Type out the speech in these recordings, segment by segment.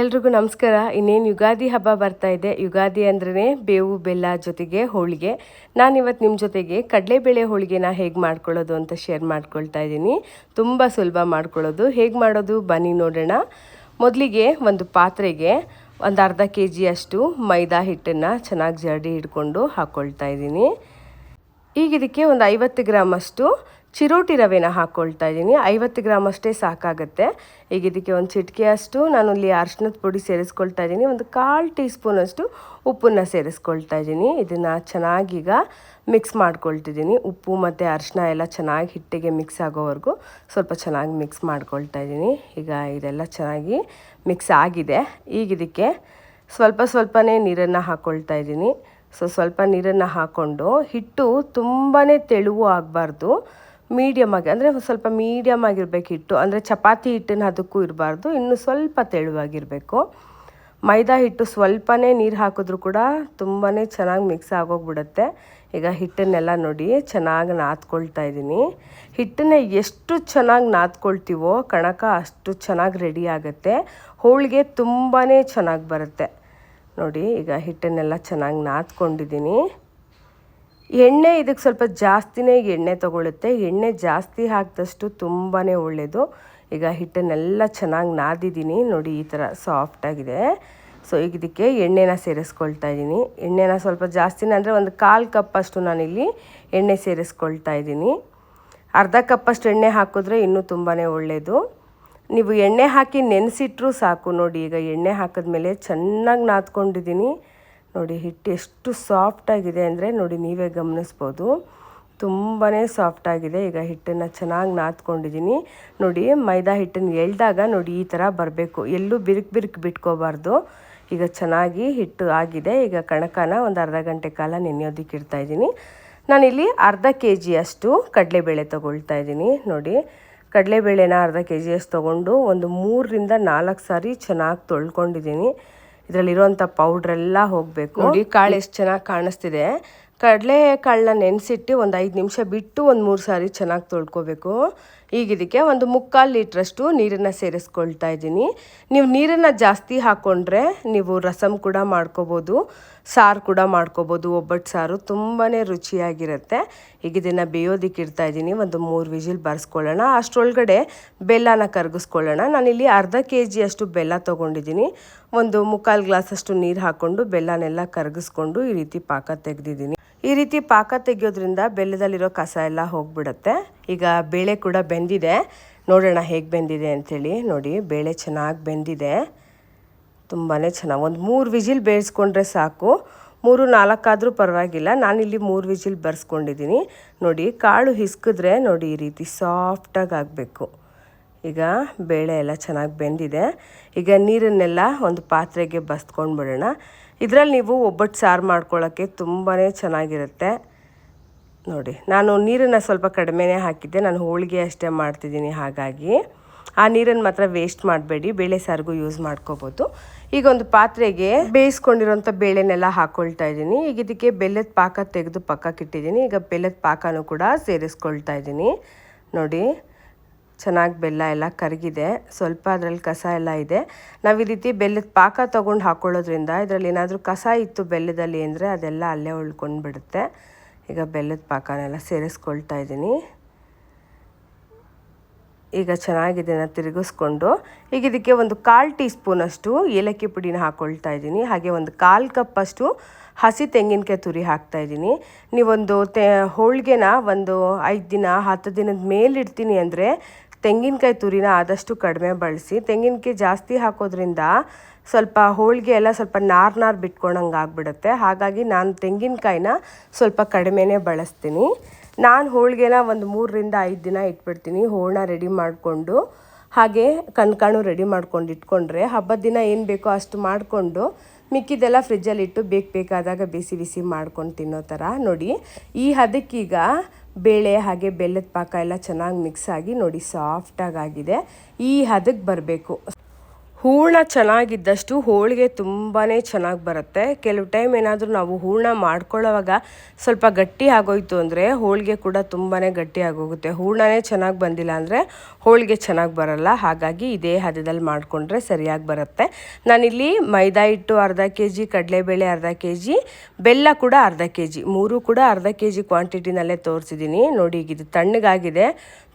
ಎಲ್ರಿಗೂ ನಮಸ್ಕಾರ. ಇನ್ನೇನು ಯುಗಾದಿ ಹಬ್ಬ ಬರ್ತಾ ಇದೆ. ಯುಗಾದಿ ಅಂದ್ರೆ ಬೇವು, ಬೆಲ್ಲ ಜೊತೆಗೆ ಹೋಳಿಗೆ. ನಾನಿವತ್ತು ನಿಮ್ಮ ಜೊತೆಗೆ ಕಡಲೆಬೇಳೆ ಹೋಳಿಗೆನ ಹೇಗೆ ಮಾಡ್ಕೊಳ್ಳೋದು ಅಂತ ಶೇರ್ ಮಾಡ್ಕೊಳ್ತಾ ಇದ್ದೀನಿ. ತುಂಬ ಸುಲಭ ಮಾಡ್ಕೊಳ್ಳೋದು. ಹೇಗೆ ಮಾಡೋದು ಬನ್ನಿ ನೋಡೋಣ. ಮೊದಲಿಗೆ ಒಂದು ಪಾತ್ರೆಗೆ ಒಂದು ಅರ್ಧ ಕೆ ಜಿಯಷ್ಟು ಮೈದಾ ಹಿಟ್ಟನ್ನು ಚೆನ್ನಾಗಿ ಜರಡಿ ಹಿಡ್ಕೊಂಡು ಹಾಕ್ಕೊಳ್ತಾ ಇದ್ದೀನಿ. ಈಗ ಇದಕ್ಕೆ ಒಂದು ಐವತ್ತು ಗ್ರಾಮ್ ಅಷ್ಟು ಚಿರೋಟಿ ರವೆನ ಹಾಕ್ಕೊಳ್ತಾ ಇದ್ದೀನಿ. ಐವತ್ತು ಗ್ರಾಮ್ ಅಷ್ಟೇ ಸಾಕಾಗುತ್ತೆ. ಈಗ ಇದಕ್ಕೆ ಒಂದು ಚಿಟಿಕೆಯಷ್ಟು ನಾನು ಇಲ್ಲಿ ಅರ್ಶಿನದ ಪುಡಿ ಸೇರಿಸ್ಕೊಳ್ತಾ ಇದ್ದೀನಿ. ಒಂದು ಕಾಲು ಟೀ ಸ್ಪೂನಷ್ಟು ಉಪ್ಪನ್ನು ಸೇರಿಸ್ಕೊಳ್ತಾ ಇದ್ದೀನಿ. ಇದನ್ನು ಚೆನ್ನಾಗೀಗ ಮಿಕ್ಸ್ ಮಾಡ್ಕೊಳ್ತಿದ್ದೀನಿ. ಉಪ್ಪು ಮತ್ತು ಅರಿಶಿನ ಎಲ್ಲ ಚೆನ್ನಾಗಿ ಹಿಟ್ಟಿಗೆ ಮಿಕ್ಸ್ ಆಗೋವರೆಗೂ ಸ್ವಲ್ಪ ಚೆನ್ನಾಗಿ ಮಿಕ್ಸ್ ಮಾಡ್ಕೊಳ್ತಾ ಇದ್ದೀನಿ. ಈಗ ಇದೆಲ್ಲ ಚೆನ್ನಾಗಿ ಮಿಕ್ಸ್ ಆಗಿದೆ. ಈಗ ಇದಕ್ಕೆ ಸ್ವಲ್ಪ ಸ್ವಲ್ಪನೇ ನೀರನ್ನು ಹಾಕ್ಕೊಳ್ತಾ ಇದ್ದೀನಿ. ಸೊ ಸ್ವಲ್ಪ ನೀರನ್ನು ಹಾಕ್ಕೊಂಡು ಹಿಟ್ಟು ತುಂಬಾ ತೆಳುವು ಆಗಬಾರ್ದು. ಮೀಡಿಯಮ್ ಆಗಿ, ಅಂದರೆ ಸ್ವಲ್ಪ ಮೀಡಿಯಮ್ ಆಗಿರಬೇಕು ಹಿಟ್ಟು. ಅಂದರೆ ಚಪಾತಿ ಹಿಟ್ಟಿನ ಅದಕ್ಕೂ ಇರಬಾರ್ದು, ಇನ್ನು ಸ್ವಲ್ಪ ತೆಳುವಾಗಿರಬೇಕು. ಮೈದಾ ಹಿಟ್ಟು ಸ್ವಲ್ಪನೇ ನೀರು ಹಾಕಿದ್ರೂ ಕೂಡ ತುಂಬಾ ಚೆನ್ನಾಗಿ ಮಿಕ್ಸ್ ಆಗೋಗ್ಬಿಡುತ್ತೆ. ಈಗ ಹಿಟ್ಟನ್ನೆಲ್ಲ ನೋಡಿ, ಚೆನ್ನಾಗಿ ನಾದ್ಕೊಳ್ತಾ ಇದ್ದೀನಿ. ಹಿಟ್ಟನ್ನ ಎಷ್ಟು ಚೆನ್ನಾಗಿ ನಾದ್ಕೊಳ್ತೀವೋ ಕಣಕ ಅಷ್ಟು ಚೆನ್ನಾಗಿ ರೆಡಿ ಆಗುತ್ತೆ. ಹೋಳಿಗೆ ತುಂಬಾ ಚೆನ್ನಾಗಿ ಬರುತ್ತೆ. ನೋಡಿ, ಈಗ ಹಿಟ್ಟನ್ನೆಲ್ಲ ಚೆನ್ನಾಗಿ ನಾದ್ಕೊಂಡಿದ್ದೀನಿ ಎಣ್ಣೆ ಇದಕ್ಕೆ ಸ್ವಲ್ಪ ಜಾಸ್ತಿನೇ ಎಣ್ಣೆ ತಗೊಳುತ್ತೆ ಎಣ್ಣೆ ಜಾಸ್ತಿ ಹಾಕಿದಷ್ಟು ತುಂಬಾ ಒಳ್ಳೆಯದು ಈಗ ಹಿಟ್ಟನ್ನೆಲ್ಲ ಚೆನ್ನಾಗಿ ನಾದಿದ್ದೀನಿ ನೋಡಿ, ಈ ಥರ ಸಾಫ್ಟಾಗಿದೆ ಸೊ, ಈಗ ಇದಕ್ಕೆ ಎಣ್ಣೆನ ಸೇರಿಸ್ಕೊಳ್ತಾ ಇದ್ದೀನಿ ಎಣ್ಣೆನ ಸ್ವಲ್ಪ ಜಾಸ್ತಿನೇ ಅಂದರೆ ಒಂದು ಕಾಲು ಕಪ್ಪಷ್ಟು ನಾನಿಲ್ಲಿ ಎಣ್ಣೆ ಸೇರಿಸ್ಕೊಳ್ತಾ ಇದ್ದೀನಿ ಅರ್ಧ ಕಪ್ಪಷ್ಟು ಎಣ್ಣೆ ಹಾಕಿದ್ರೆ ಇನ್ನೂ ತುಂಬಾ ಒಳ್ಳೆಯದು ನೀವು ಎಣ್ಣೆ ಹಾಕಿ ನೆನೆಸಿಟ್ರೂ ಸಾಕು ನೋಡಿ, ಈಗ ಎಣ್ಣೆ ಹಾಕಿದ್ಮೇಲೆ ಚೆನ್ನಾಗಿ ನಾದ್ಕೊಂಡಿದ್ದೀನಿ ನೋಡಿ, ಹಿಟ್ಟು ಎಷ್ಟು ಸಾಫ್ಟಾಗಿದೆ ಅಂದರೆ ನೋಡಿ, ನೀವೇ ಗಮನಿಸ್ಬೋದು. ತುಂಬಾ ಸಾಫ್ಟಾಗಿದೆ ಈಗ ಹಿಟ್ಟನ್ನು ಚೆನ್ನಾಗಿ ನಾದ್ಕೊಂಡಿದ್ದೀನಿ ನೋಡಿ, ಮೈದಾ ಹಿಟ್ಟನ್ನು ಎಳ್ದಾಗ ನೋಡಿ, ಈ ಥರ ಬರಬೇಕು. ಎಲ್ಲೂ ಬಿರುಕು ಬಿರುಕು ಬಿಟ್ಕೋಬಾರ್ದು. ಈಗ ಚೆನ್ನಾಗಿ ಹಿಟ್ಟು ಆಗಿದೆ. ಈಗ ಕಣಕನ ಒಂದು ಅರ್ಧ ಗಂಟೆ ಕಾಲ ನೆನೆಯೋದಕ್ಕೆ ಇಡ್ತಾಯಿದ್ದೀನಿ ನಾನಿಲ್ಲಿ ಅರ್ಧ ಕೆ ಜಿಯಷ್ಟು ಕಡಲೆಬೇಳೆ ತೊಗೊಳ್ತಾ ಇದ್ದೀನಿ ನೋಡಿ ಕಡಲೆಬೇಳೆನ ಅರ್ಧ ಕೆ ಜಿಯಷ್ಟು ತೊಗೊಂಡು ಒಂದು ಮೂರರಿಂದ ನಾಲ್ಕು ಸಾರಿ ಚೆನ್ನಾಗಿ ತೊಳ್ಕೊಂಡಿದ್ದೀನಿ. ಇದರಲ್ಲಿರುವಂಥ ಪೌಡ್ರೆಲ್ಲ ಹೋಗಬೇಕು. ನೋಡಿ ಕಾಳು ಎಷ್ಟು ಚೆನ್ನಾಗಿ ಕಾಣಿಸ್ತಿದೆ. ಕಡಲೆ ಕಾಳನ್ನ ನೆನೆಸಿಟ್ಟು ಒಂದು ಐದು ನಿಮಿಷ ಬಿಟ್ಟು ಒಂದು ಮೂರು ಸಾರಿ ಚೆನ್ನಾಗಿ ತೊಳ್ಕೊಬೇಕು. ಈಗ ಇದಕ್ಕೆ ಒಂದು ಮುಕ್ಕಾಲು ಲೀಟ್ರಷ್ಟು ನೀರನ್ನು ಸೇರಿಸ್ಕೊಳ್ತಾ ಇದ್ದೀನಿ. ನೀವು ನೀರನ್ನು ಜಾಸ್ತಿ ಹಾಕ್ಕೊಂಡ್ರೆ ನೀವು ರಸಮ್ ಕೂಡ ಮಾಡ್ಕೋಬೋದು. ಸಾರು ಕೂಡ ಮಾಡ್ಕೋಬೋದು. ಒಬ್ಬಟ್ಟು ಸಾರು ತುಂಬಾ ರುಚಿಯಾಗಿರುತ್ತೆ. ಈಗ ಇದನ್ನು ಬೇಯೋದಿಕ್ಕೆ ಇಡ್ತಾ ಇದ್ದೀನಿ. ಒಂದು ಮೂರು ವಿಜಿಲ್ ಬರ್ಸ್ಕೊಳ್ಳೋಣ. ಅಷ್ಟರೊಳಗಡೆ ಬೆಲ್ಲನ ಕರಗಿಸ್ಕೊಳ್ಳೋಣ. ನಾನಿಲ್ಲಿ ಅರ್ಧ ಕೆ ಜಿಯಷ್ಟು ಬೆಲ್ಲ ತೊಗೊಂಡಿದ್ದೀನಿ. ಒಂದು ಮುಕ್ಕಾಲು ಗ್ಲಾಸಷ್ಟು ನೀರು ಹಾಕ್ಕೊಂಡು ಬೆಲ್ಲನೆಲ್ಲ ಕರಗಿಸ್ಕೊಂಡು ಈ ರೀತಿ ಪಾಕ ತೆಗೆದಿದ್ದೀನಿ. ಈ ರೀತಿ ಪಾಕ ತೆಗೆಯೋದ್ರಿಂದ ಬೆಲ್ಲದಲ್ಲಿರೋ ಕಸ ಎಲ್ಲ ಹೋಗ್ಬಿಡುತ್ತೆ. ಈಗ ಬೇಳೆ ಕೂಡ ಬೆಂದಿದೆ. ನೋಡೋಣ ಹೇಗೆ ಬೆಂದಿದೆ ಅಂಥೇಳಿ ನೋಡಿ, ಬೇಳೆ ಚೆನ್ನಾಗಿ ಬೆಂದಿದೆ. ತುಂಬಾ ಚೆನ್ನಾಗಿ, ಒಂದು ಮೂರು ವಿಜಿಲ್ ಬೇಯಿಸ್ಕೊಂಡ್ರೆ ಸಾಕು. ಮೂರು, ನಾಲ್ಕಾದರೂ ಪರವಾಗಿಲ್ಲ. ನಾನಿಲ್ಲಿ ಮೂರು ವಿಜಿಲ್ ಬರ್ಸ್ಕೊಂಡಿದ್ದೀನಿ ನೋಡಿ, ಕಾಳು ಹಿಸ್ಕಿದ್ರೆ ನೋಡಿ ಈ ರೀತಿ ಸಾಫ್ಟಾಗಿ ಆಗಬೇಕು. ಈಗ ಬೇಳೆ ಎಲ್ಲ ಚೆನ್ನಾಗಿ ಬೆಂದಿದೆ. ಈಗ ನೀರನ್ನೆಲ್ಲ ಒಂದು ಪಾತ್ರೆಗೆ ಬಸ್ಕೊಂಡು ಬಿಡೋಣ ಇದರಲ್ಲಿ ನೀವು ಒಬ್ಬಟ್ಟು ಸಾರು ಮಾಡ್ಕೊಳ್ಳೋಕ್ಕೆ ತುಂಬಾ ಚೆನ್ನಾಗಿರುತ್ತೆ. ನೋಡಿ, ನಾನು ನೀರನ್ನು ಸ್ವಲ್ಪ ಕಡಿಮೆನೇ ಹಾಕಿದ್ದೆ. ನಾನು ಹೋಳಿಗೆ ಅಷ್ಟೇ ಮಾಡ್ತಿದ್ದೀನಿ ಹಾಗಾಗಿ. ಆ ನೀರನ್ನು ಮಾತ್ರ ವೇಸ್ಟ್ ಮಾಡಬೇಡಿ. ಬೇಳೆ ಸಾರಿಗೂ ಯೂಸ್ ಮಾಡ್ಕೋಬೋದು. ಈಗ ಒಂದು ಪಾತ್ರೆಗೆ ಬೇಯಿಸ್ಕೊಂಡಿರೋಂಥ ಬೇಳೆನೆಲ್ಲ ಹಾಕೊಳ್ತಾ ಇದ್ದೀನಿ. ಈಗ ಇದಕ್ಕೆ ಬೆಲ್ಲದ ಪಾಕ ತೆಗೆದು ಪಕ್ಕಕ್ಕಿಟ್ಟಿದ್ದೀನಿ ಈಗ ಬೆಲ್ಲದ ಪಾಕನೂ ಕೂಡ ಸೇರಿಸ್ಕೊಳ್ತಾ ಇದ್ದೀನಿ. ನೋಡಿ, ಚೆನ್ನಾಗಿ ಬೆಲ್ಲ ಎಲ್ಲ ಕರಗಿದೆ. ಸ್ವಲ್ಪ ಅದರಲ್ಲಿ ಕಸ ಎಲ್ಲ ಇದೆ. ನಾವು ಈ ರೀತಿ ಬೆಲ್ಲದ ಪಾಕ ತೊಗೊಂಡು ಹಾಕ್ಕೊಳ್ಳೋದ್ರಿಂದ ಇದರಲ್ಲಿ ಏನಾದರೂ ಕಸ ಇತ್ತು ಬೆಲ್ಲದಲ್ಲಿ ಅಂದರೆ ಅದೆಲ್ಲ ಅಲ್ಲೇ ಉಳ್ಕೊಂಡು ಬಿಡುತ್ತೆ ಈಗ ಬೆಲ್ಲದ ಪಾಕನೆಲ್ಲ ಸೇರಿಸ್ಕೊಳ್ತಾ ಇದ್ದೀನಿ. ಈಗ ಚೆನ್ನಾಗಿದೆನ ತಿರುಗಿಸ್ಕೊಂಡು, ಈಗ ಇದಕ್ಕೆ ಒಂದು ಕಾಲು ಟೀ ಸ್ಪೂನಷ್ಟು ಏಲಕ್ಕಿ ಪುಡಿನ ಹಾಕ್ಕೊಳ್ತಾ ಇದ್ದೀನಿ. ಹಾಗೆ ಒಂದು ಕಾಲು ಕಪ್ಪಷ್ಟು ಹಸಿ ತೆಂಗಿನಕಾಯಿ ತುರಿ ಹಾಕ್ತಾ ಇದ್ದೀನಿ. ನೀವೊಂದು ತೆ, ಹೋಳಿಗೆನ ಒಂದು ಐದು ದಿನ, ಹತ್ತು ದಿನದ ಮೇಲಿಡ್ತೀನಿ ಅಂದರೆ ತೆಂಗಿನಕಾಯಿ ತುರಿನ ಆದಷ್ಟು ಕಡಿಮೆ ಬಳಸಿ. ತೆಂಗಿನಕಾಯಿ ಜಾಸ್ತಿ ಹಾಕೋದ್ರಿಂದ ಸ್ವಲ್ಪ ಹೋಳಿಗೆ ಎಲ್ಲ ಸ್ವಲ್ಪ ನಾರು ನಾರು ಬಿಟ್ಕೊಂಡಂಗೆ ಆಗಿಬಿಡುತ್ತೆ ಹಾಗಾಗಿ ನಾನು ತೆಂಗಿನಕಾಯಿನ ಸ್ವಲ್ಪ ಕಡಿಮೆನೇ ಬಳಸ್ತೀನಿ. ನಾನು ಹೋಳಿಗೆನ ಒಂದು ಮೂರರಿಂದ ಐದು ದಿನ ಇಟ್ಬಿಡ್ತೀನಿ ಹೂರಣ ರೆಡಿ ಮಾಡಿಕೊಂಡು, ಹಾಗೆ ಕಣ್ಕಾಣು ರೆಡಿ ಮಾಡ್ಕೊಂಡು ಇಟ್ಕೊಂಡ್ರೆ ಹಬ್ಬದ ದಿನ ಏನು ಬೇಕೋ ಅಷ್ಟು ಮಾಡಿಕೊಂಡು ಮಿಕ್ಕಿದೆಲ್ಲ ಫ್ರಿಜ್ಜಲ್ಲಿ ಇಟ್ಟು ಬೇಕು ಬೇಕಾದಾಗ ಬಿಸಿ ಬಿಸಿ ಮಾಡ್ಕೊಂಡು ತಿನ್ನೋ ಥರ ನೋಡಿ. ಈ ಹದಕ್ಕೀಗ ಬೇಳೆ ಹಾಗೆ ಬೆಲ್ಲದ ಪಾಕ ಎಲ್ಲ ಚೆನ್ನಾಗಿ ಮಿಕ್ಸ್ ಆಗಿ ನೋಡಿ ಸಾಫ್ಟಾಗಿ ಆಗಿದೆ. ಈ ಹದಕ್ಕೆ ಬರಬೇಕು. ಹೂರ್ಣ ಚೆನ್ನಾಗಿದ್ದಷ್ಟು ಹೋಳಿಗೆ ತುಂಬಾ ಚೆನ್ನಾಗಿ ಬರುತ್ತೆ. ಕೆಲವು ಟೈಮ್ ಏನಾದರೂ ನಾವು ಹೂರ್ಣ ಮಾಡ್ಕೊಳ್ಳೋವಾಗ ಸ್ವಲ್ಪ ಗಟ್ಟಿ ಆಗೋಯ್ತು ಅಂದರೆ ಹೋಳಿಗೆ ಕೂಡ ತುಂಬಾ ಗಟ್ಟಿ ಆಗೋಗುತ್ತೆ. ಹೂರ್ಣನೇ ಚೆನ್ನಾಗಿ ಬಂದಿಲ್ಲ ಅಂದರೆ ಹೋಳಿಗೆ ಚೆನ್ನಾಗಿ ಬರಲ್ಲ. ಹಾಗಾಗಿ ಇದೇ ಹದದಲ್ಲಿ ಮಾಡಿಕೊಂಡ್ರೆ ಸರಿಯಾಗಿ ಬರುತ್ತೆ. ನಾನಿಲ್ಲಿ ಮೈದಾ ಹಿಟ್ಟು ಅರ್ಧ ಕೆ ಜಿ ಕಡಲೆಬೇಳೆ ಅರ್ಧ ಕೆ ಜಿ ಬೆಲ್ಲ ಕೂಡ ಅರ್ಧ ಕೆ ಜಿ ಮೂರು ಕೂಡ ಅರ್ಧ ಕೆ ಜಿ ಕ್ವಾಂಟಿಟಿನಲ್ಲೇ ತೋರಿಸಿದ್ದೀನಿ ನೋಡಿ ಇದು ತಣ್ಣಗಾಗಿದೆ.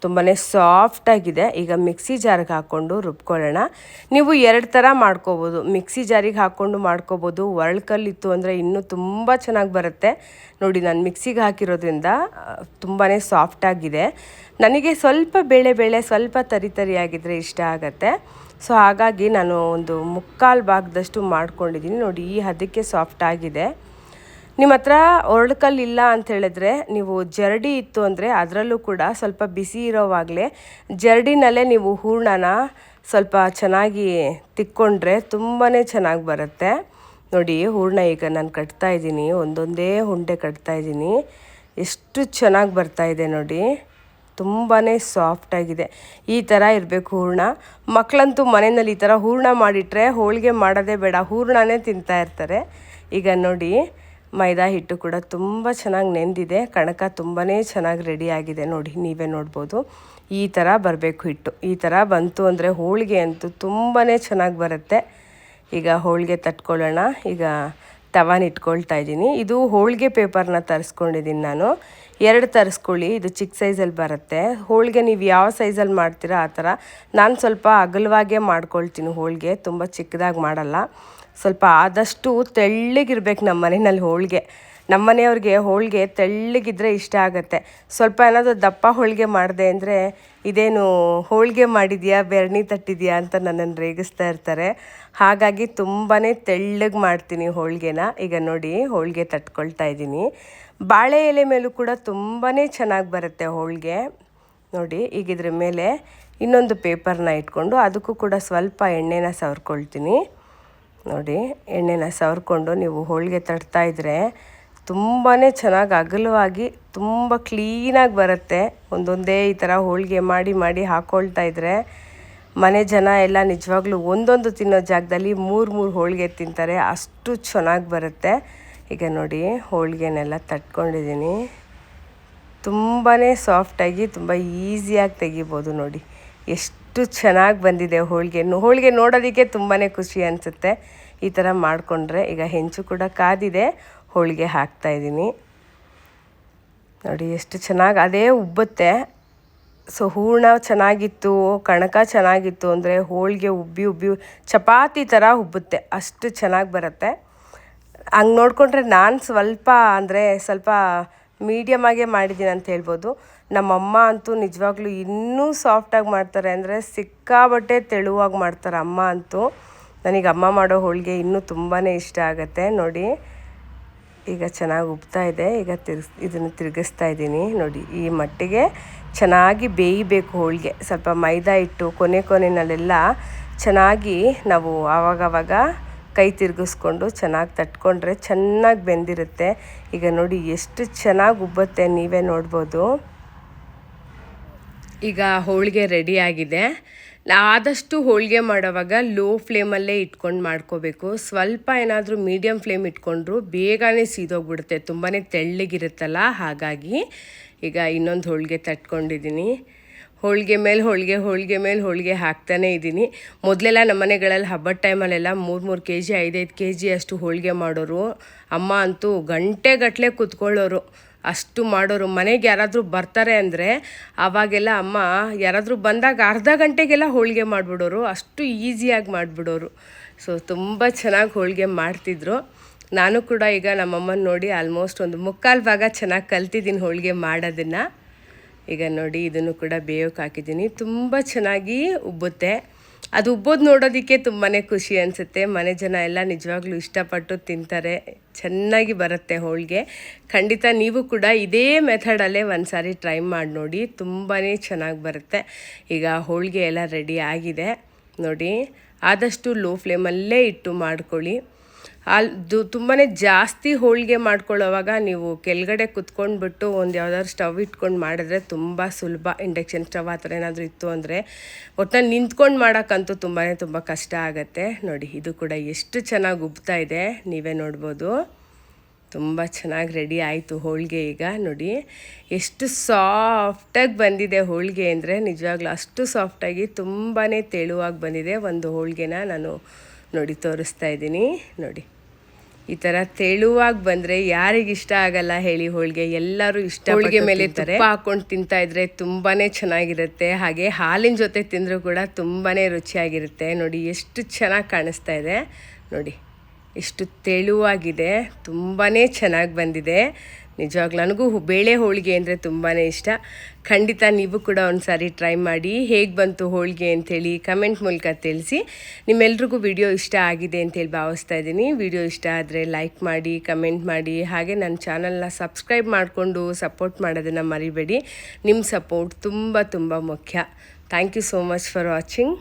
ತುಂಬಾ ಸಾಫ್ಟಾಗಿದೆ ಈಗ ಮಿಕ್ಸಿ ಜಾರಿಗೆ ಹಾಕ್ಕೊಂಡು ರುಬ್ಕೊಳ್ಳೋಣ. ನೀವು ಎರಡು ಥರ ಮಾಡ್ಕೋಬೋದು. ಮಿಕ್ಸಿ ಜಾರಿಗೆ ಹಾಕ್ಕೊಂಡು ಮಾಡ್ಕೋಬೋದು. ಒರಳ್ಕಲ್ಲಿತ್ತು ಅಂದರೆ ಇನ್ನೂ ತುಂಬ ಚೆನ್ನಾಗಿ ಬರುತ್ತೆ. ನೋಡಿ, ನಾನು ಮಿಕ್ಸಿಗೆ ಹಾಕಿರೋದ್ರಿಂದ ತುಂಬಾ ಸಾಫ್ಟಾಗಿದೆ ನನಗೆ ಸ್ವಲ್ಪ ಬೇಳೆ ಬೇಳೆ ಸ್ವಲ್ಪ ತರಿ ತರಿಯಾಗಿದ್ದರೆ ಇಷ್ಟ ಆಗುತ್ತೆ. ಸೊ ಹಾಗಾಗಿ ನಾನು ಒಂದು ಮುಕ್ಕಾಲು ಭಾಗದಷ್ಟು ಮಾಡ್ಕೊಂಡಿದ್ದೀನಿ. ನೋಡಿ, ಈ ಹದಕ್ಕೆ ಸಾಫ್ಟ್ ಆಗಿದೆ. ನಿಮ್ಮ ಹತ್ರ ಒರಳುಕಲ್ಲು ಇಲ್ಲ ಅಂತ ಹೇಳಿದ್ರೆ ನೀವು ಜರಡಿ ಇತ್ತು ಅಂದರೆ ಅದರಲ್ಲೂ ಕೂಡ ಸ್ವಲ್ಪ ಬಿಸಿ ಇರೋವಾಗಲೇ ಜರಡಿನಲ್ಲೇ ನೀವು ಹೂರ್ಣನ ಸ್ವಲ್ಪ ಚೆನ್ನಾಗಿ ತಿಕ್ಕೊಂಡ್ರೆ ತುಂಬಾ ಚೆನ್ನಾಗಿ ಬರುತ್ತೆ. ನೋಡಿ, ಹೂರ್ಣ ಈಗ ನಾನು ಕಟ್ತಾ ಇದ್ದೀನಿ. ಒಂದೊಂದೇ ಉಂಡೆ ಕಟ್ತಾ ಇದ್ದೀನಿ. ಎಷ್ಟು ಚೆನ್ನಾಗಿ ಬರ್ತಾ ಇದೆ ನೋಡಿ. ತುಂಬಾ ಸಾಫ್ಟಾಗಿದೆ ಈ ಥರ ಇರಬೇಕು ಹೂರ್ಣ. ಮಕ್ಕಳಂತೂ ಮನೆಯಲ್ಲಿ ಈ ಥರ ಹೂರ್ಣ ಮಾಡಿಟ್ರೆ ಹೋಳಿಗೆ ಮಾಡೋದೇ ಬೇಡ. ಹೂರ್ಣನೇ ತಿಂತಾ ಇರ್ತಾರೆ. ಈಗ ನೋಡಿ ಮೈದಾ ಹಿಟ್ಟು ಕೂಡ ತುಂಬ ಚೆನ್ನಾಗಿ ನೆಂದಿದೆ. ಕಣಕ ತುಂಬಾ ಚೆನ್ನಾಗಿ ರೆಡಿ ಆಗಿದೆ ನೋಡಿ, ನೀವೇ ನೋಡ್ಬೋದು. ಈ ಥರ ಬರಬೇಕು ಹಿಟ್ಟು. ಈ ಥರ ಬಂತು ಅಂದರೆ ಹೋಳಿಗೆ ಅಂತೂ ತುಂಬಾ ಚೆನ್ನಾಗಿ ಬರುತ್ತೆ. ಈಗ ಹೋಳಿಗೆ ತಟ್ಕೊಳ್ಳೋಣ. ಈಗ ತವಾನ ಇಟ್ಕೊಳ್ತಾ ಇದ್ದೀನಿ. ಇದು ಹೋಳಿಗೆ ಪೇಪರ್ನ ತರಿಸ್ಕೊಂಡಿದ್ದೀನಿ ನಾನು. ಎರಡು ತರಿಸ್ಕೊಳ್ಳಿ, ಇದು ಚಿಕ್ಕ ಸೈಜಲ್ಲಿ ಬರುತ್ತೆ. ಹೋಳಿಗೆ ನೀವು ಯಾವ ಸೈಜಲ್ಲಿ ಮಾಡ್ತೀರಾ ಆ ಥರ. ನಾನು ಸ್ವಲ್ಪ ಅಗಲವಾಗೇ ಮಾಡ್ಕೊಳ್ತೀನಿ ಹೋಳಿಗೆ, ತುಂಬ ಚಿಕ್ಕದಾಗಿ ಮಾಡಲ್ಲ. ಸ್ವಲ್ಪ ಆದಷ್ಟು ತೆಳ್ಳಗಿರ್ಬೇಕು ನಮ್ಮ ಮನೆಯಲ್ಲಿ ಹೋಳಿಗೆ. ನಮ್ಮ ಮನೆಯವ್ರಿಗೆ ಹೋಳಿಗೆ ತೆಳ್ಳಗಿದ್ರೆ ಇಷ್ಟ ಆಗುತ್ತೆ. ಸ್ವಲ್ಪ ಏನಾದರೂ ದಪ್ಪ ಹೋಳಿಗೆ ಮಾಡಿದೆ ಅಂದರೆ ಇದೇನು ಹೋಳಿಗೆ ಮಾಡಿದೆಯಾ, ಬೆರಣಿ ತಟ್ಟಿದೆಯಾ ಅಂತ ನನ್ನನ್ನು ರೇಗಿಸ್ತಾ ಇರ್ತಾರೆ. ಹಾಗಾಗಿ ತುಂಬಾ ತೆಳ್ಳಗೆ ಮಾಡ್ತೀನಿ ಹೋಳಿಗೆನ. ಈಗ ನೋಡಿ, ಹೋಳಿಗೆ ತಟ್ಕೊಳ್ತಾ ಇದ್ದೀನಿ. ಬಾಳೆ ಎಲೆ ಮೇಲೂ ಕೂಡ ತುಂಬಾ ಚೆನ್ನಾಗಿ ಬರುತ್ತೆ ಹೋಳಿಗೆ. ನೋಡಿ, ಈಗ ಇದ್ರ ಮೇಲೆ ಇನ್ನೊಂದು ಪೇಪರ್ನ ಇಟ್ಕೊಂಡು ಅದಕ್ಕೂ ಕೂಡ ಸ್ವಲ್ಪ ಎಣ್ಣೆನ ಸವರ್ಕೊಳ್ತೀನಿ. ನೋಡಿ, ಎಣ್ಣೆನ ಸವರ್ಕೊಂಡು ನೀವು ಹೋಳಿಗೆ ತಟ್ತಾ ಇದ್ದರೆ ತುಂಬಾ ಚೆನ್ನಾಗಿ ಅಗಲವಾಗಿ ತುಂಬ ಕ್ಲೀನಾಗಿ ಬರುತ್ತೆ. ಒಂದೊಂದೇ ಈ ಥರ ಹೋಳಿಗೆ ಮಾಡಿ ಮಾಡಿ ಹಾಕ್ಕೊಳ್ತಾ ಇದ್ದರೆ ಮನೆ ಜನ ಎಲ್ಲ ನಿಜವಾಗ್ಲೂ ಒಂದೊಂದು ತಿನ್ನೋ ಜಾಗದಲ್ಲಿ ಮೂರು ಮೂರು ಹೋಳಿಗೆ ತಿಂತಾರೆ. ಅಷ್ಟು ಚೆನ್ನಾಗಿ ಬರುತ್ತೆ. ಈಗ ನೋಡಿ ಹೋಳಿಗೆನೆಲ್ಲ ತಟ್ಕೊಂಡಿದ್ದೀನಿ. ತುಂಬಾ ಸಾಫ್ಟಾಗಿ ತುಂಬ ಈಸಿಯಾಗಿ ತೆಗಿಬೋದು ನೋಡಿ. ಎಷ್ಟು ಚೆನ್ನಾಗಿ ಬಂದಿದೆ ಹೋಳಿಗೆ. ಹೋಳಿಗೆ ನೋಡೋದಕ್ಕೆ ತುಂಬಾ ಖುಷಿ ಅನಿಸುತ್ತೆ. ಈ ಥರ ಮಾಡಿಕೊಂಡ್ರೆ ಈಗ ಹೆಂಚು ಕೂಡ ಕಾದಿದೆ. ಹೋಳಿಗೆ ಹಾಕ್ತಾಯಿದ್ದೀನಿ ನೋಡಿ ಎಷ್ಟು ಚೆನ್ನಾಗಿ ಅದೇ ಉಬ್ಬುತ್ತೆ. ಸೊ ಹೂರ್ಣ ಚೆನ್ನಾಗಿತ್ತು, ಕಣಕ ಚೆನ್ನಾಗಿತ್ತು ಅಂದರೆ ಹೋಳಿಗೆ ಉಬ್ಬಿ ಉಬ್ಬಿ ಚಪಾತಿ ಥರ ಉಬ್ಬುತ್ತೆ. ಅಷ್ಟು ಚೆನ್ನಾಗಿ ಬರುತ್ತೆ. ಹಂಗೆ ನೋಡಿಕೊಂಡ್ರೆ ನಾನು ಸ್ವಲ್ಪ ಅಂದರೆ ಸ್ವಲ್ಪ ಮೀಡಿಯಮಾಗೇ ಮಾಡಿದ್ದೀನಿ ಅಂತ ಹೇಳ್ಬೋದು. ನಮ್ಮಮ್ಮ ಅಂತೂ ನಿಜವಾಗ್ಲೂ ಇನ್ನೂ ಸಾಫ್ಟಾಗಿ ಮಾಡ್ತಾರೆ ಅಂದರೆ ಸಿಕ್ಕಾಬಟ್ಟೆ ತೆಳುವಾಗಿ ಮಾಡ್ತಾರೆ ಅಮ್ಮ ಅಂತೂ. ನನಗೆ ಅಮ್ಮ ಮಾಡೋ ಹೋಳಿಗೆ ಇನ್ನೂ ತುಂಬಾ ಇಷ್ಟ ಆಗುತ್ತೆ. ನೋಡಿ. ಈಗ ಚೆನ್ನಾಗಿ ಉಬ್ತಾ ಇದೆ. ಈಗ ತಿರ್ಸ್ ಇದನ್ನು ತಿರುಗಿಸ್ತಾ ಇದ್ದೀನಿ. ನೋಡಿ, ಈ ಮಟ್ಟಿಗೆ ಚೆನ್ನಾಗಿ ಬೇಯಬೇಕು ಹೋಳಿಗೆ. ಸ್ವಲ್ಪ ಮೈದಾ ಇಟ್ಟು ಕೊನೆ ಕೊನೆಯಲ್ಲೆಲ್ಲ ಚೆನ್ನಾಗಿ ನಾವು ಆವಾಗವಾಗ ಕೈ ತಿರುಗಿಸ್ಕೊಂಡು ಚೆನ್ನಾಗಿ ತಟ್ಕೊಂಡ್ರೆ ಚೆನ್ನಾಗಿ ಬೆಂದಿರುತ್ತೆ. ಈಗ ನೋಡಿ, ಎಷ್ಟು ಚೆನ್ನಾಗಿ ಉಬ್ಬುತ್ತೆ ನೀವೇ ನೋಡ್ಬೋದು. ಈಗ ಹೋಳಿಗೆ ರೆಡಿ ಆಗಿದೆ. ಆದಷ್ಟು ಹೋಳಿಗೆ ಮಾಡೋವಾಗ ಲೋ ಫ್ಲೇಮಲ್ಲೇ ಇಟ್ಕೊಂಡು ಮಾಡ್ಕೋಬೇಕು. ಸ್ವಲ್ಪ ಏನಾದರೂ ಮೀಡಿಯಮ್ ಫ್ಲೇಮ್ ಇಟ್ಕೊಂಡ್ರು ಬೇಗನೆ ಸೀದೋಗ್ಬಿಡುತ್ತೆ. ತುಂಬಾ ತೆಳ್ಳಗಿರುತ್ತಲ್ಲ? ಹಾಗಾಗಿ ಈಗ ಇನ್ನೊಂದು ಹೋಳಿಗೆ ತಟ್ಕೊಂಡಿದ್ದೀನಿ. ಹೋಳಿಗೆ ಮೇಲೆ ಹೋಳಿಗೆ ಹೋಳಿಗೆ ಮೇಲೆ ಹೋಳಿಗೆ ಹಾಕ್ತಾನೇ ಇದ್ದೀನಿ. ಮೊದಲೆಲ್ಲ ನಮ್ಮ ಮನೆಗಳಲ್ಲಿ ಹಬ್ಬದ ಟೈಮಲ್ಲೆಲ್ಲ ಮೂರು ಮೂರು ಕೆ ಜಿ ಐದೈದು ಕೆ ಜಿ ಅಷ್ಟು ಹೋಳಿಗೆ ಮಾಡೋರು. ಅಮ್ಮ ಅಂತೂ ಗಂಟೆಗಟ್ಟಲೆ ಕೂತ್ಕೊಳ್ಳೋರು. ಅಷ್ಟು ಮಾಡೋರು. ಮನೆಗೆ ಯಾರಾದರೂ ಬರ್ತಾರೆ ಅಂದರೆ ಆವಾಗೆಲ್ಲ ಅಮ್ಮ ಯಾರಾದರೂ ಬಂದಾಗ ಅರ್ಧ ಗಂಟೆಗೆಲ್ಲ ಹೋಳಿಗೆ ಮಾಡಿಬಿಡೋರು. ಅಷ್ಟು ಈಸಿಯಾಗಿ ಮಾಡಿಬಿಡೋರು. ಸೊ ತುಂಬ ಚೆನ್ನಾಗಿ ಹೋಳಿಗೆ ಮಾಡ್ತಿದ್ರು. ನಾನು ಕೂಡ ಈಗ ನಮ್ಮಮ್ಮನ ನೋಡಿ ಆಲ್ಮೋಸ್ಟ್ ಒಂದು ಮುಕ್ಕಾಲು ಭಾಗ ಚೆನ್ನಾಗಿ ಕಲ್ತಿದ್ದೀನಿ ಹೋಳಿಗೆ ಮಾಡೋದನ್ನು. ಈಗ ನೋಡಿ, ಇದನ್ನು ಕೂಡ ಬೇಯೋಕೆ ಹಾಕಿದ್ದೀನಿ. ತುಂಬ ಚೆನ್ನಾಗಿ ಉಬ್ಬುತ್ತೆ. ಅದು ಉಬ್ಬೋದು ನೋಡೋದಕ್ಕೆ ತುಂಬಾ ಖುಷಿ ಅನಿಸುತ್ತೆ. ಮನೆ ಜನ ಎಲ್ಲ ನಿಜವಾಗ್ಲೂ ಇಷ್ಟಪಟ್ಟು ತಿಂತಾರೆ. ಚೆನ್ನಾಗಿ ಬರುತ್ತೆ ಹೋಳಿಗೆ. ಖಂಡಿತ ನೀವು ಕೂಡ ಇದೇ ಮೆಥಡಲ್ಲೇ ಒಂದು ಸಾರಿ ಟ್ರೈ ಮಾಡಿ ನೋಡಿ. ತುಂಬಾ ಚೆನ್ನಾಗಿ ಬರುತ್ತೆ. ಈಗ ಹೋಳಿಗೆ ಎಲ್ಲ ರೆಡಿ ಆಗಿದೆ. ನೋಡಿ, ಆದಷ್ಟು ಲೋ ಫ್ಲೇಮಲ್ಲೇ ಇಟ್ಟು ಮಾಡ್ಕೊಳ್ಳಿ. ಅದು ತುಂಬಾ ಜಾಸ್ತಿ ಹೋಳಿಗೆ ಮಾಡ್ಕೊಳ್ಳೋವಾಗ ನೀವು ಕೆಳಗಡೆ ಕುತ್ಕೊಂಡ್ಬಿಟ್ಟು ಒಂದು ಯಾವ್ದಾದ್ರು ಸ್ಟವ್ ಇಟ್ಕೊಂಡು ಮಾಡಿದ್ರೆ ತುಂಬ ಸುಲಭ. ಇಂಡಕ್ಷನ್ ಸ್ಟವ್ ಆ ಥರ ಏನಾದರೂ ಇತ್ತು ಅಂದರೆ ಒಟ್ಟು ನಿಂತ್ಕೊಂಡು ಮಾಡೋಕ್ಕಂತೂ ತುಂಬಾ ತುಂಬ ಕಷ್ಟ ಆಗುತ್ತೆ. ನೋಡಿ, ಇದು ಕೂಡ ಎಷ್ಟು ಚೆನ್ನಾಗಿ ಉಬ್ತಾ ಇದೆ. ನೀವೇ ನೋಡ್ಬೋದು. ತುಂಬ ಚೆನ್ನಾಗಿ ರೆಡಿ ಆಯಿತು ಹೋಳಿಗೆ ಈಗ. ನೋಡಿ, ಎಷ್ಟು ಸಾಫ್ಟಾಗಿ ಬಂದಿದೆ ಹೋಳಿಗೆ ಅಂದರೆ ನಿಜವಾಗ್ಲೂ ಅಷ್ಟು ಸಾಫ್ಟಾಗಿ ತುಂಬಾ ತೆಳುವಾಗಿ ಬಂದಿದೆ. ಒಂದು ಹೋಳಿಗೆನ ನಾನು ನೋಡಿ ತೋರಿಸ್ತಾ ಇದ್ದೀನಿ. ನೋಡಿ. ಈ ಥರ ತೆಳುವಾಗಿ ಬಂದರೆ ಯಾರಿಗೆ ಇಷ್ಟ ಆಗಲ್ಲ ಹೇಳಿ ಹೋಳಿಗೆ. ಎಲ್ಲರೂ ಇಷ್ಟ ಹೋಳಿಗೆ ಮೇಲೆ ತುಪ್ಪ ಹಾಕೊಂಡು ತಿಂತಾ ಇದ್ರೆ ತುಂಬಾ ಚೆನ್ನಾಗಿರುತ್ತೆ. ಹಾಗೆ ಹಾಲಿನ ಜೊತೆ ತಿಂದರೂ ಕೂಡ ತುಂಬಾ ರುಚಿಯಾಗಿರುತ್ತೆ. ನೋಡಿ ಎಷ್ಟು ಚೆನ್ನಾಗಿ ಕಾಣಿಸ್ತಾ ಇದೆ. ನೋಡಿ ಎಷ್ಟು ತೆಳುವಾಗಿದೆ. ತುಂಬಾ ಚೆನ್ನಾಗಿ ಬಂದಿದೆ. ನಿಜವಾಗ್ಲೂ ನನಗೂ ಬೇಳೆ ಹೋಳಿಗೆ ಅಂದರೆ ತುಂಬಾ ಇಷ್ಟ. ಖಂಡಿತ ನೀವು ಕೂಡ ಒಂದು ಸಾರಿ ಟ್ರೈ ಮಾಡಿ, ಹೇಗೆ ಬಂತು ಹೋಳಿಗೆ ಅಂಥೇಳಿ ಕಮೆಂಟ್ ಮೂಲಕ ತಿಳಿಸಿ. ನಿಮ್ಮೆಲ್ರಿಗೂ ವಿಡಿಯೋ ಇಷ್ಟ ಆಗಿದೆ ಅಂತೇಳಿ ಭಾವಿಸ್ತಾ ಇದ್ದೀನಿ. ವಿಡಿಯೋ ಇಷ್ಟ ಆದರೆ ಲೈಕ್ ಮಾಡಿ ಕಮೆಂಟ್ ಮಾಡಿ, ಹಾಗೆ ನನ್ನ ಚಾನಲ್ನ ಸಬ್ಸ್ಕ್ರೈಬ್ ಮಾಡಿಕೊಂಡು ಸಪೋರ್ಟ್ ಮಾಡೋದನ್ನು ಮರಿಬೇಡಿ. ನಿಮ್ಮ ಸಪೋರ್ಟ್ ತುಂಬ ತುಂಬ ಮುಖ್ಯ. Thank you so much for watching